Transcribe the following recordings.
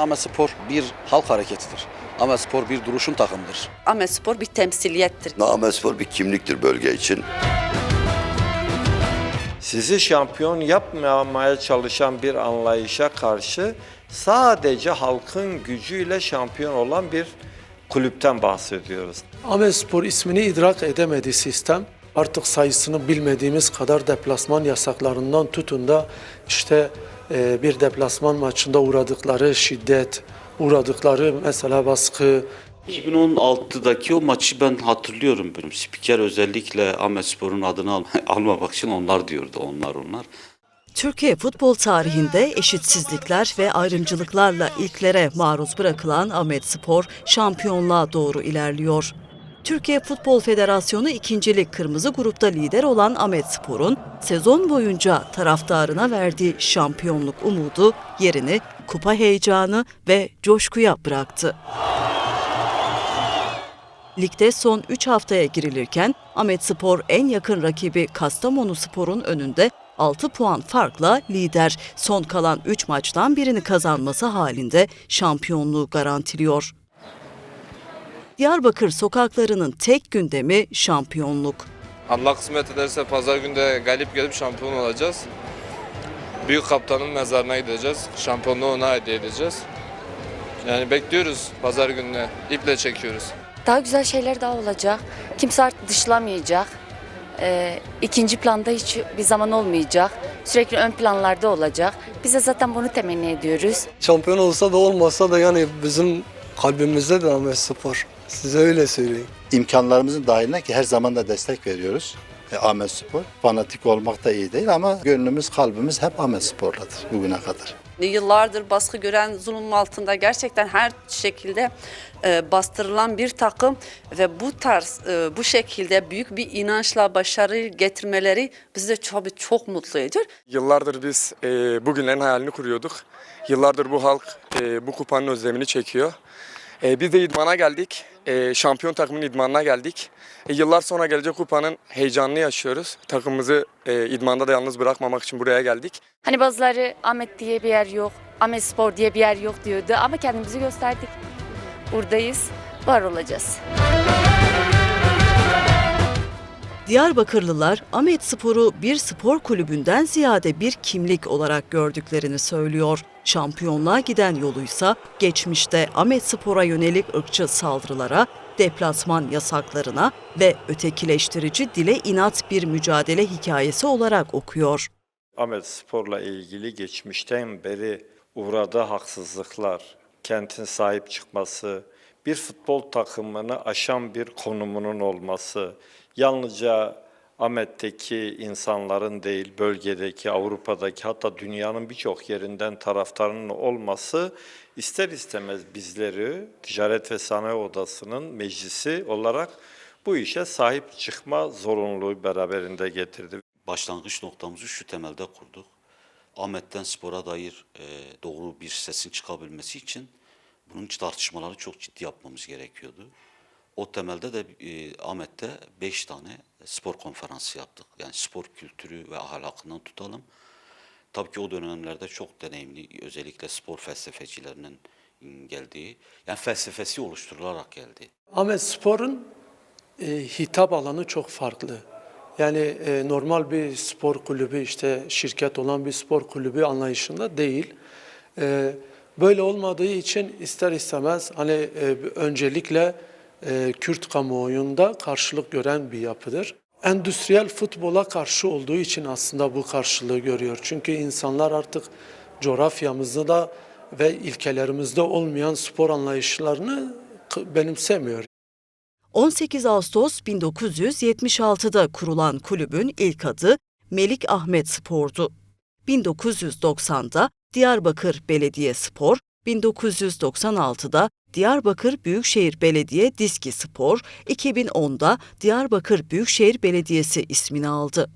Ahmet Spor bir halk hareketidir. Ahmet Spor bir duruşun takımıdır. Ahmet Spor bir temsiliyettir. Namespor bir kimliktir bölge için. Sizi şampiyon yapmamaya çalışan bir anlayışa karşı sadece halkın gücüyle şampiyon olan bir kulüpten bahsediyoruz. Ahmetspor ismini idrak edemedi sistem. Artık sayısını bilmediğimiz kadar deplasman yasaklarından tutun da işte e, bir deplasman maçında uğradıkları şiddet, uğradıkları mesela baskı, 2016'daki o maçı ben hatırlıyorum benim. Spiker özellikle Ahmet Spor'un adını al almamak için onlar diyordu. Onlar onlar. Türkiye futbol tarihinde eşitsizlikler ve ayrımcılıklarla ilklere maruz bırakılan Ahmet Spor şampiyonluğa doğru ilerliyor. Türkiye Futbol Federasyonu ikincilik kırmızı grupta lider olan Ahmet Spor'un sezon boyunca taraftarına verdiği şampiyonluk umudu yerini kupa heyecanı ve coşkuya bıraktı. Ligde son 3 haftaya girilirken Ahmet Spor en yakın rakibi Kastamonu Spor'un önünde 6 puan farkla lider. Son kalan 3 maçtan birini kazanması halinde şampiyonluğu garantiliyor. Diyarbakır sokaklarının tek gündemi şampiyonluk. Allah kısmet ederse pazar günde galip gelip şampiyon olacağız. Büyük kaptanın mezarına gideceğiz. Şampiyonluğu ona hediye edeceğiz. Yani bekliyoruz pazar gününe. İple çekiyoruz. Daha güzel şeyler daha olacak. Kimse artık dışlamayacak. Ee, ikinci planda hiç bir zaman olmayacak. Sürekli ön planlarda olacak. Biz de zaten bunu temenni ediyoruz. Şampiyon olsa da olmasa da yani bizim kalbimizde de Ahmet Spor. Size öyle söyleyeyim. imkanlarımızın dahiline ki her zaman da destek veriyoruz. E, Ahmet Spor. Fanatik olmak da iyi değil ama gönlümüz, kalbimiz hep Ahmet Spor'ladır bugüne kadar. Yıllardır baskı gören zulüm altında gerçekten her şekilde e, bastırılan bir takım ve bu tarz e, bu şekilde büyük bir inançla başarı getirmeleri bizi çok çok mutlu ediyor. Yıllardır biz e, bugünlerin hayalini kuruyorduk. Yıllardır bu halk e, bu kupanın özlemini çekiyor. E, biz de idmana geldik. E, şampiyon takımın idmanına geldik. E, yıllar sonra gelecek kupanın heyecanını yaşıyoruz. Takımımızı e, idmanda da yalnız bırakmamak için buraya geldik. Hani bazıları Ahmet diye bir yer yok, Ahmet Spor diye bir yer yok diyordu ama kendimizi gösterdik. Buradayız, var olacağız. Diyarbakırlılar Ahmet Spor'u bir spor kulübünden ziyade bir kimlik olarak gördüklerini söylüyor. Şampiyonluğa giden yoluysa geçmişte Ahmet Spor'a yönelik ırkçı saldırılara, deplasman yasaklarına ve ötekileştirici dile inat bir mücadele hikayesi olarak okuyor. Ahmet Spor'la ilgili geçmişten beri uğradığı haksızlıklar, kentin sahip çıkması, bir futbol takımını aşan bir konumunun olması, yalnızca Ahmet'teki insanların değil, bölgedeki, Avrupa'daki hatta dünyanın birçok yerinden taraftarının olması ister istemez bizleri Ticaret ve Sanayi Odası'nın meclisi olarak bu işe sahip çıkma zorunluluğu beraberinde getirdi. Başlangıç noktamızı şu temelde kurduk. Ahmet'ten spora dair e, doğru bir sesin çıkabilmesi için bunun tartışmaları çok ciddi yapmamız gerekiyordu. O temelde de e, Ahmet'te beş tane spor konferansı yaptık. Yani spor kültürü ve ahlakından tutalım. Tabii ki o dönemlerde çok deneyimli, özellikle spor felsefecilerinin geldiği, yani felsefesi oluşturularak geldi. Ahmet Spor'un e, hitap alanı çok farklı. Yani e, normal bir spor kulübü işte şirket olan bir spor kulübü anlayışında değil. E, böyle olmadığı için ister istemez hani e, öncelikle e, Kürt kamuoyunda karşılık gören bir yapıdır. Endüstriyel futbola karşı olduğu için aslında bu karşılığı görüyor. Çünkü insanlar artık coğrafyamızda da ve ilkelerimizde olmayan spor anlayışlarını benimsemiyor. 18 Ağustos 1976'da kurulan kulübün ilk adı Melik Ahmet Spor'du. 1990'da Diyarbakır Belediye Spor, 1996'da Diyarbakır Büyükşehir Belediye Diski Spor, 2010'da Diyarbakır Büyükşehir Belediyesi ismini aldı.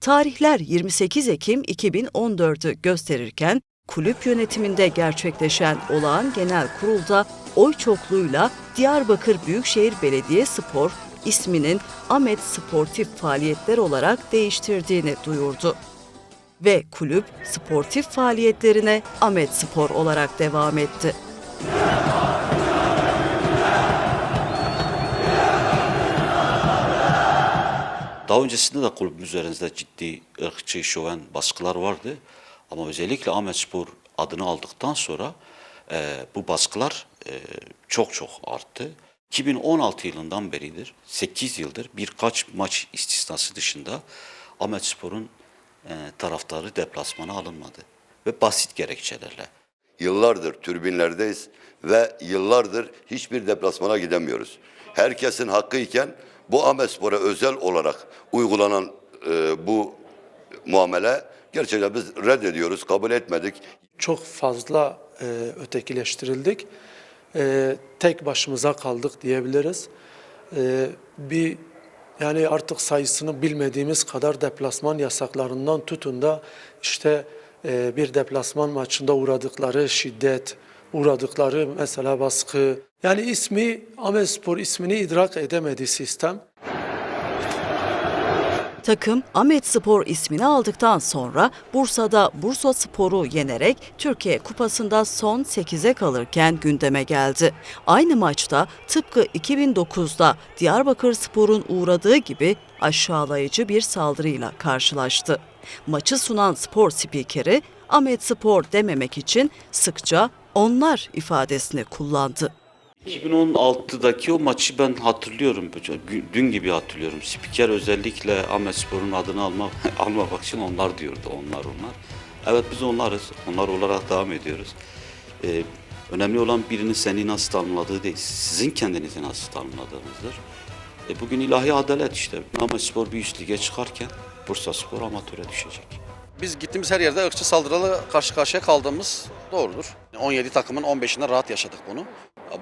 Tarihler 28 Ekim 2014'ü gösterirken kulüp yönetiminde gerçekleşen olağan genel kurulda oy çokluğuyla Diyarbakır Büyükşehir Belediye Spor isminin Ahmet Sportif Faaliyetler olarak değiştirdiğini duyurdu. ve kulüp sportif faaliyetlerine Ahmet Spor olarak devam etti. Daha öncesinde de kulübümüz üzerinde ciddi ırkçı, şoven baskılar vardı. Ama özellikle Ahmet Spor adını aldıktan sonra e, bu baskılar e, çok çok arttı. 2016 yılından beridir, 8 yıldır birkaç maç istisnası dışında Ahmet Spor'un e, taraftarı deplasmana alınmadı. Ve basit gerekçelerle. Yıllardır türbinlerdeyiz ve yıllardır hiçbir deplasmana gidemiyoruz. Herkesin hakkı iken bu Ahmet Spor'a özel olarak uygulanan e, bu muamele gerçekten biz reddediyoruz, kabul etmedik. Çok fazla e, ötekileştirildik. E, tek başımıza kaldık diyebiliriz. E, bir yani artık sayısını bilmediğimiz kadar deplasman yasaklarından tutun da işte bir deplasman maçında uğradıkları şiddet, uğradıkları mesela baskı. Yani ismi Ahmetspor ismini idrak edemedi sistem. Takım Ahmet Spor ismini aldıktan sonra Bursa'da Bursa Spor'u yenerek Türkiye Kupası'nda son 8'e kalırken gündeme geldi. Aynı maçta tıpkı 2009'da Diyarbakır Spor'un uğradığı gibi aşağılayıcı bir saldırıyla karşılaştı. Maçı sunan spor spikeri Ahmet Spor dememek için sıkça onlar ifadesini kullandı. 2016'daki o maçı ben hatırlıyorum. Dün gibi hatırlıyorum. Spiker özellikle Ahmet Spor'un adını alma, almamak için onlar diyordu. Onlar onlar. Evet biz onlarız. Onlar olarak devam ediyoruz. Ee, önemli olan birinin seni nasıl tanımladığı değil. Sizin kendinizi nasıl tanımladığınızdır. E, bugün ilahi adalet işte. Ahmet Spor bir üst lige çıkarken Bursa Spor amatöre düşecek. Biz gittiğimiz her yerde ırkçı saldırılarla karşı karşıya kaldığımız doğrudur. 17 takımın 15'inde rahat yaşadık bunu.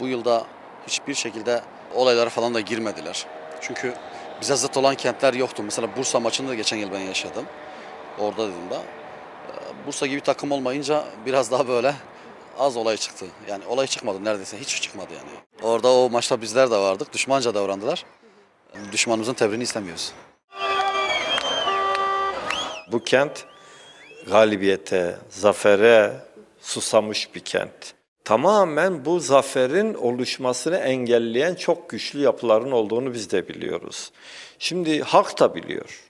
Bu yılda hiçbir şekilde olaylara falan da girmediler. Çünkü bize zıt olan kentler yoktu. Mesela Bursa maçını da geçen yıl ben yaşadım. Orada dedim da. Bursa gibi takım olmayınca biraz daha böyle az olay çıktı. Yani olay çıkmadı neredeyse hiç çıkmadı yani. Orada o maçta bizler de vardık. Düşmanca davrandılar. Düşmanımızın tebrini istemiyoruz. Bu kent galibiyete, zafere susamış bir kent. Tamamen bu zaferin oluşmasını engelleyen çok güçlü yapıların olduğunu biz de biliyoruz. Şimdi halk da biliyor.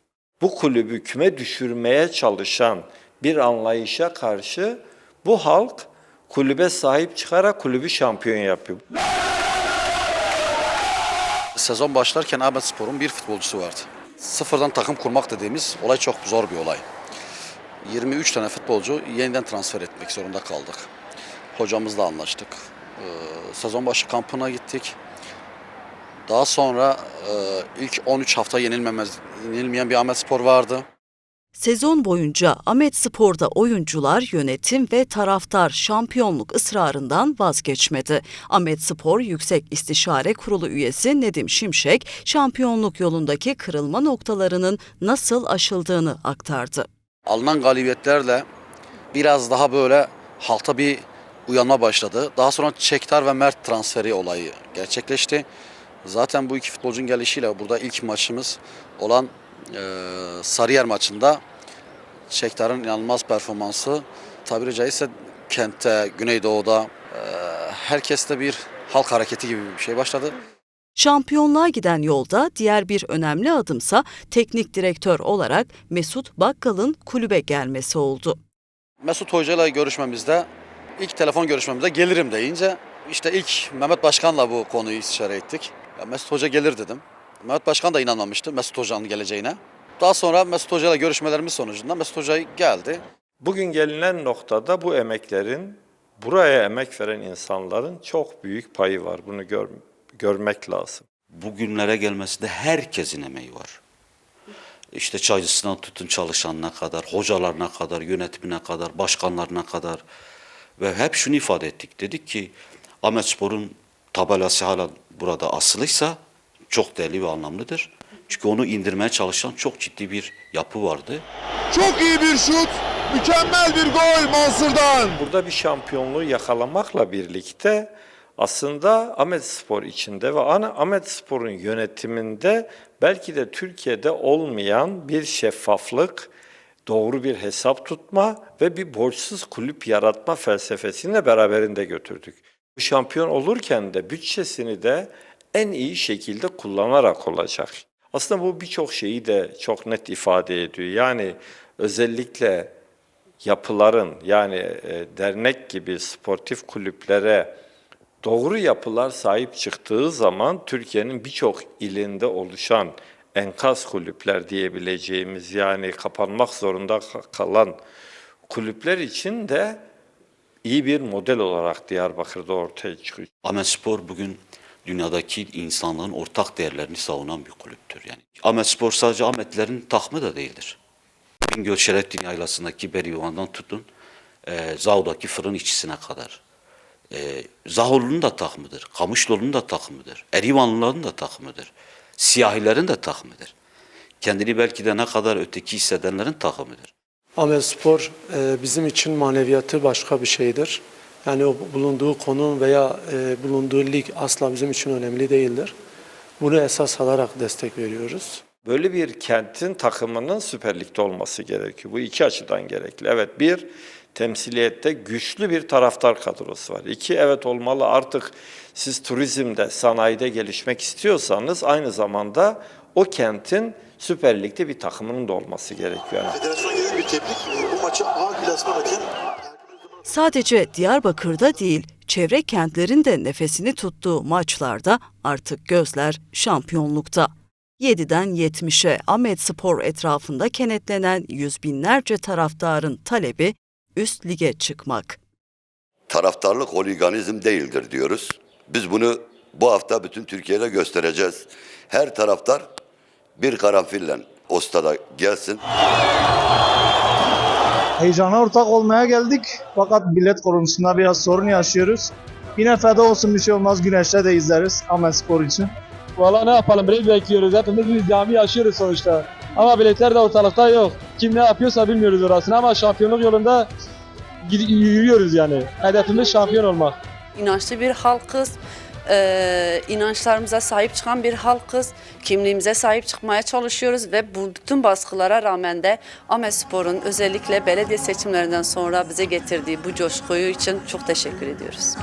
Bu kulübü küme düşürmeye çalışan bir anlayışa karşı bu halk kulübe sahip çıkarak kulübü şampiyon yapıyor. Sezon başlarken Ahmet Spor'un bir futbolcusu vardı. Sıfırdan takım kurmak dediğimiz olay çok zor bir olay. 23 tane futbolcu yeniden transfer etmek zorunda kaldık. Hocamızla anlaştık. Ee, sezon başı kampına gittik. Daha sonra e, ilk 13 hafta yenilmemez, yenilmeyen bir Ahmet Spor vardı. Sezon boyunca Ahmet Spor'da oyuncular, yönetim ve taraftar şampiyonluk ısrarından vazgeçmedi. Ahmet Spor Yüksek İstişare Kurulu üyesi Nedim Şimşek, şampiyonluk yolundaki kırılma noktalarının nasıl aşıldığını aktardı. Alınan galibiyetlerle biraz daha böyle halta bir uyanma başladı. Daha sonra Çektar ve Mert transferi olayı gerçekleşti. Zaten bu iki futbolcunun gelişiyle burada ilk maçımız olan Sarıyer maçında Çektar'ın inanılmaz performansı tabiri caizse kentte, Güneydoğu'da e, herkeste bir halk hareketi gibi bir şey başladı. Şampiyonluğa giden yolda diğer bir önemli adımsa teknik direktör olarak Mesut Bakkal'ın kulübe gelmesi oldu. Mesut Hoca ile görüşmemizde, ilk telefon görüşmemizde gelirim deyince işte ilk Mehmet Başkan'la bu konuyu istişare ettik. Ya Mesut Hoca gelir dedim. Mehmet Başkan da inanmamıştı Mesut Hoca'nın geleceğine. Daha sonra Mesut Hoca ile görüşmelerimiz sonucunda Mesut Hoca geldi. Bugün gelinen noktada bu emeklerin, buraya emek veren insanların çok büyük payı var. Bunu gör, görmek lazım. Bugünlere gelmesinde herkesin emeği var. İşte çaycısından tutun çalışanına kadar, hocalarına kadar, yönetimine kadar, başkanlarına kadar. Ve hep şunu ifade ettik. Dedik ki Ahmet Spor'un tabelası hala burada asılıysa çok değerli ve anlamlıdır. Çünkü onu indirmeye çalışan çok ciddi bir yapı vardı. Çok iyi bir şut. Mükemmel bir gol Mansur'dan. Burada bir şampiyonluğu yakalamakla birlikte aslında Ahmet Spor içinde ve ana Ahmet Spor'un yönetiminde belki de Türkiye'de olmayan bir şeffaflık, doğru bir hesap tutma ve bir borçsuz kulüp yaratma felsefesini de beraberinde götürdük. Bu şampiyon olurken de bütçesini de en iyi şekilde kullanarak olacak. Aslında bu birçok şeyi de çok net ifade ediyor. Yani özellikle yapıların yani e, dernek gibi sportif kulüplere doğru yapılar sahip çıktığı zaman Türkiye'nin birçok ilinde oluşan enkaz kulüpler diyebileceğimiz yani kapanmak zorunda ka- kalan kulüpler için de iyi bir model olarak Diyarbakır'da ortaya çıkıyor. Ahmet Spor bugün dünyadaki insanlığın ortak değerlerini savunan bir kulüptür. Yani Ahmet Spor sadece Ahmetlerin takımı da değildir. Bingöl Şerefdin Yaylası'ndaki Berivan'dan tutun, e, Zaho'daki fırın işçisine kadar. E, Zahoğlu'nun da takımıdır, Kamışlıoğlu'nun da takımıdır, Erivanlıların da takımıdır, Siyahilerin de takımıdır. Kendini belki de ne kadar öteki hissedenlerin takımıdır. Ahmet Spor e, bizim için maneviyatı başka bir şeydir. Yani o bulunduğu konum veya e, bulunduğu lig asla bizim için önemli değildir. Bunu esas alarak destek veriyoruz. Böyle bir kentin takımının Süper Lig'de olması gerekiyor. Bu iki açıdan gerekli. Evet bir, temsiliyette güçlü bir taraftar kadrosu var. İki, evet olmalı artık siz turizmde, sanayide gelişmek istiyorsanız aynı zamanda o kentin Süper Lig'de bir takımının da olması gerekiyor. Yani Federasyon genel bir tebrik. Bu maçı A klasman hakem Sadece Diyarbakır'da değil, çevre kentlerin de nefesini tuttuğu maçlarda artık gözler şampiyonlukta. 7'den 70'e Ahmet Spor etrafında kenetlenen yüz binlerce taraftarın talebi üst lige çıkmak. Taraftarlık holiganizm değildir diyoruz. Biz bunu bu hafta bütün Türkiye'de göstereceğiz. Her taraftar bir karanfille o stada gelsin. Heyecana ortak olmaya geldik fakat bilet konusunda biraz sorun yaşıyoruz. Yine feda olsun bir şey olmaz güneşte de izleriz Ahmet Spor için. Valla ne yapalım bilet bekliyoruz. Hepimiz bir cami yaşıyoruz sonuçta. Ama biletler de ortalıkta yok. Kim ne yapıyorsa bilmiyoruz orasını ama şampiyonluk yolunda yürüyoruz yani. Hedefimiz şampiyon olmak. İnançlı bir halkız. Ee, inançlarımıza sahip çıkan bir halkız. Kimliğimize sahip çıkmaya çalışıyoruz ve bu bütün baskılara rağmen de Ahmet Spor'un özellikle belediye seçimlerinden sonra bize getirdiği bu coşkuyu için çok teşekkür ediyoruz.